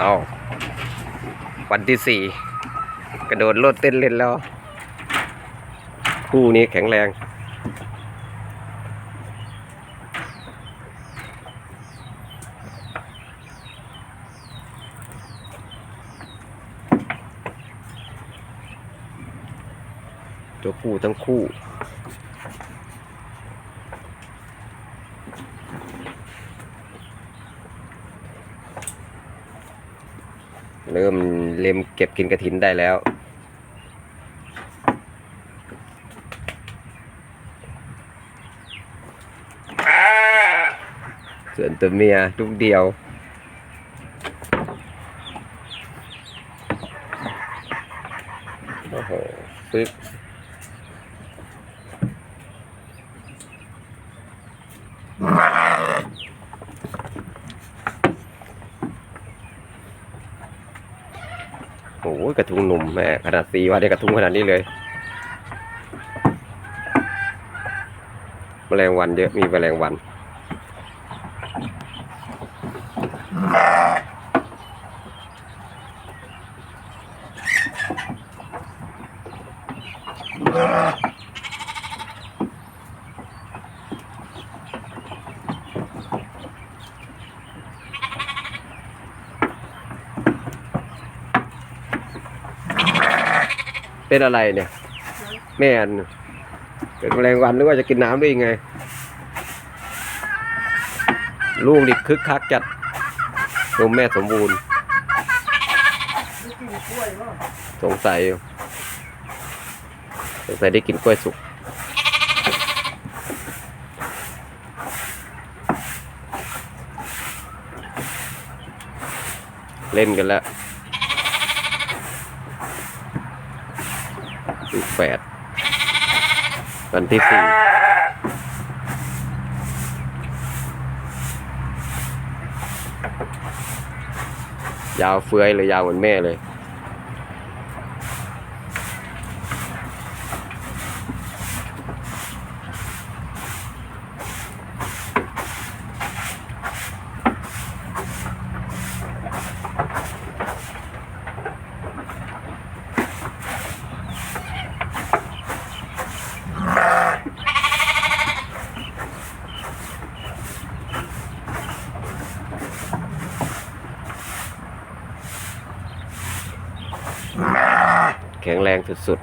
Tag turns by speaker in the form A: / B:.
A: เอาวันที่สี่กระโดดโลดเต้นเล่นแล้ว คู่นี้แข็งแรงตัวผู้ทั้งคู่ เริ่มเล็มเก็บกินกระถินได้แล้ว ส่วนตัวเมียลูกเดียว โอ้โหปึ๊บโอ้โห กระทุงหนุ่มแม่ขนาดสีว่าได้กระทุงขนาดนี้เลยแมลงวันเยอะมีแมลงวัน เป็นอะไรเนี่ย แม่นเกิดแมลงวันหรือว่าจะกินน้ำได้ยังไง ลูกนี่คึกคักจัดนมแม่สมบูรณ์ สงสัยอยู่สงสัยได้กินกล้วยสุกเล่นกันแล้ว ลูกแปดวันที่สี่ยาวเฟือยเลยยาวเหมือนแม่เลย แข็งแรงสุด